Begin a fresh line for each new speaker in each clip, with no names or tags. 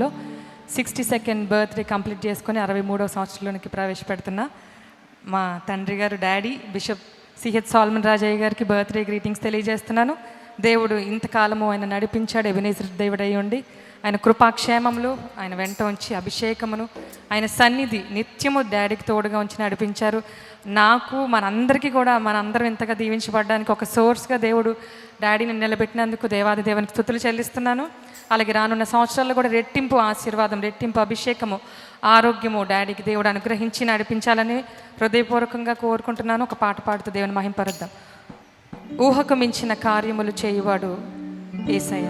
లో sixty second birthday complete చేసుకొని అరవై మూడవ సంవత్సరంలోనికి ప్రవేశపెడుతున్నా మా తండ్రి గారు daddy bishop C H Solomon Rajaiah గారికి బర్త్డే గ్రీటింగ్స్ తెలియజేస్తున్నాను. దేవుడు ఇంతకాలము ఆయన నడిపించాడు ఎబినేజర్ దేవుడు అయ్యండి ఆయన కృపాక్షేమములు ఆయన వెంట ఉంచి అభిషేకమును ఆయన సన్నిధి నిత్యము డాడీకి తోడుగా ఉంచి నడిపించారు. నాకు మనందరికీ కూడా మనందరం ఇంతగా దీవించబడడానికి ఒక సోర్స్గా దేవుడు డాడీని నిలబెట్టినందుకు దేవాది దేవునికి స్థుతులు చెల్లిస్తున్నాను. అలాగే రానున్న సంవత్సరాల్లో కూడా రెట్టింపు ఆశీర్వాదం రెట్టింపు అభిషేకము ఆరోగ్యము డాడీకి దేవుడు అనుగ్రహించి నడిపించాలని హృదయపూర్వకంగా కోరుకుంటున్నాను. ఒక పాట పాడుతూ దేవుని మహింపరుద్దాం. ఊహకు మించిన కార్యములు చేయువాడు ఏసయ్య.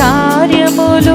కార్యములు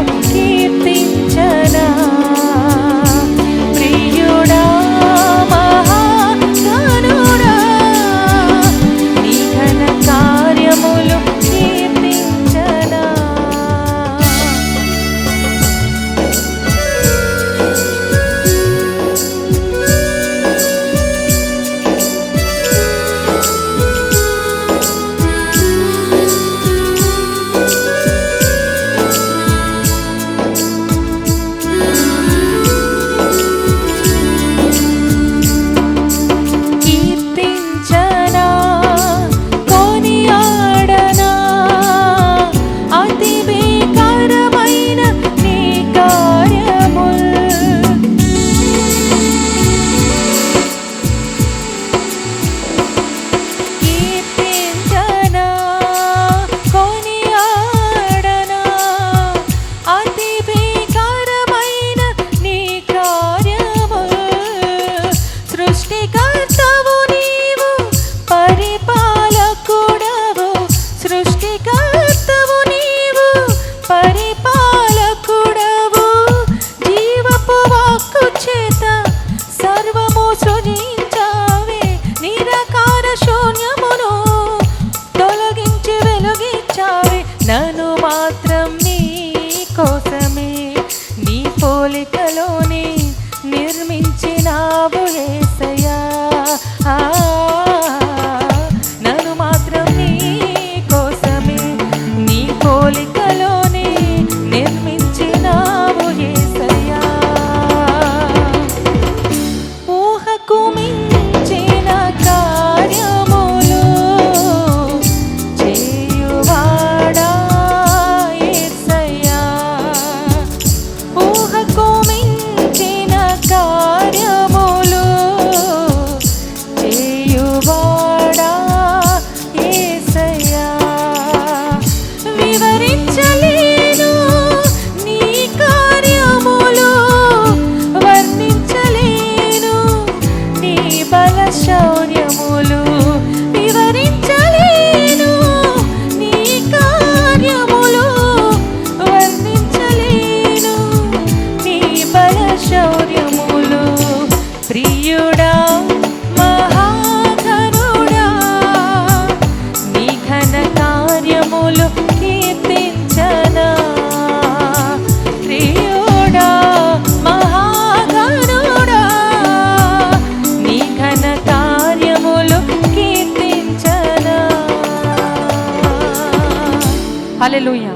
ನಾನು চলে
Aleluya.